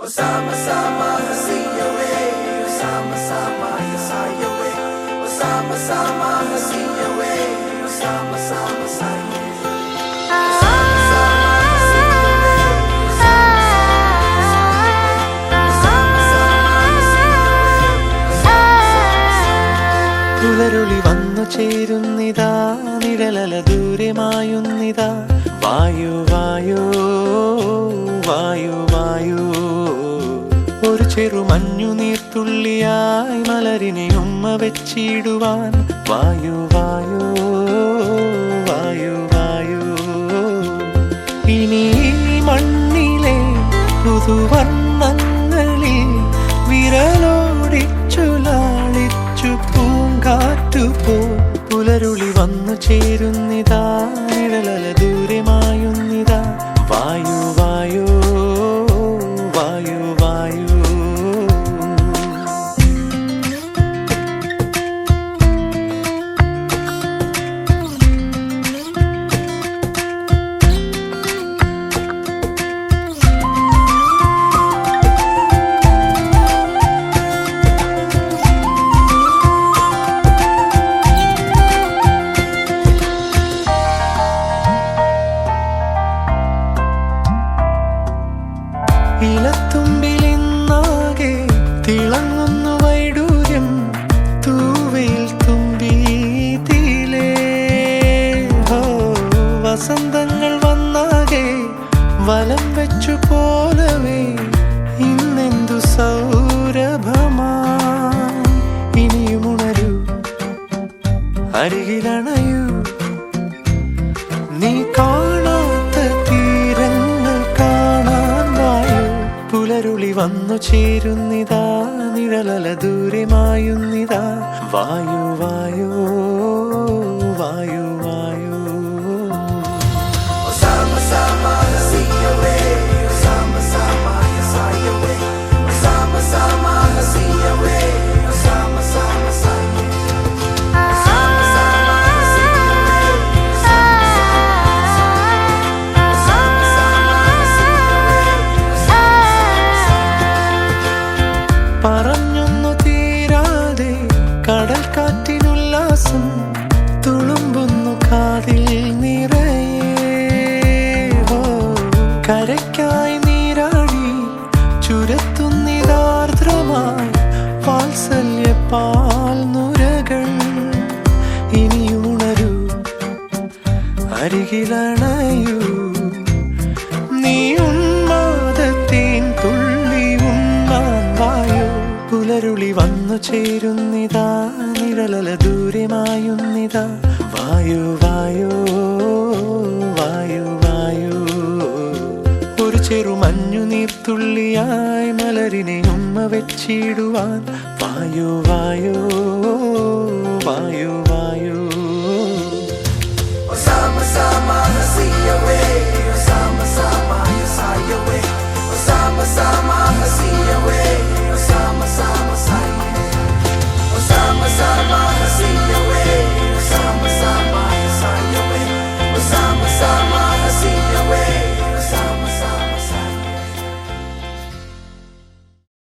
Osama sama hasiyawe Osama sama yasayawe Osama sama hasiyawe Osama sama sayawe പുലരുളി വന്നു ചേരുന്നിതാ നിഴലല ദൂരമായുന്നിതാ വായു വായു ഒരു ചെറു മഞ്ഞു നീർത്തുള്ളിയായി മലരിനെ ഉമ്മ വെച്ചിടുവാൻ. വായു വായു വായു വായു. ഇനി മണ്ണിലെ പുതുവർണങ്ങളിൽ വിരലോടിച്ചു ലാളിച്ചു പൂങ്കാറ്റു പോ പുലരുളി വന്നു ചേരുന്നിതാ. വെച്ചു പോലവേ ഇന്നെന്തു സൗരഭമാ ഇനിയും ഉണരൂ അരികിലണയൂ. നീ കാണാത്ത തീരങ്ങൾ കാണാൻ വായു. പുലരുളി വന്നു ചേരുന്നിതാ നിഴലല ദൂരമായുന്നിതാ. വായു വായോ. കരയ്ക്കായി നീരാടി ചുരത്തുന്നിതാർദ്രമായി വാത്സല്യ പാൽ നുരകൾ ഇനിയും ഉണരൂ അരികിലണയൂ വന്നു ചേരുന്നിതാ നിഴലല ദൂരമായുന്നിതാ. വായോ വായു. ഒരു നീർത്തുള്ളിയായ് മലരിനെ ഉമ്മ വെച്ചിടുവാൻ വായു വായു.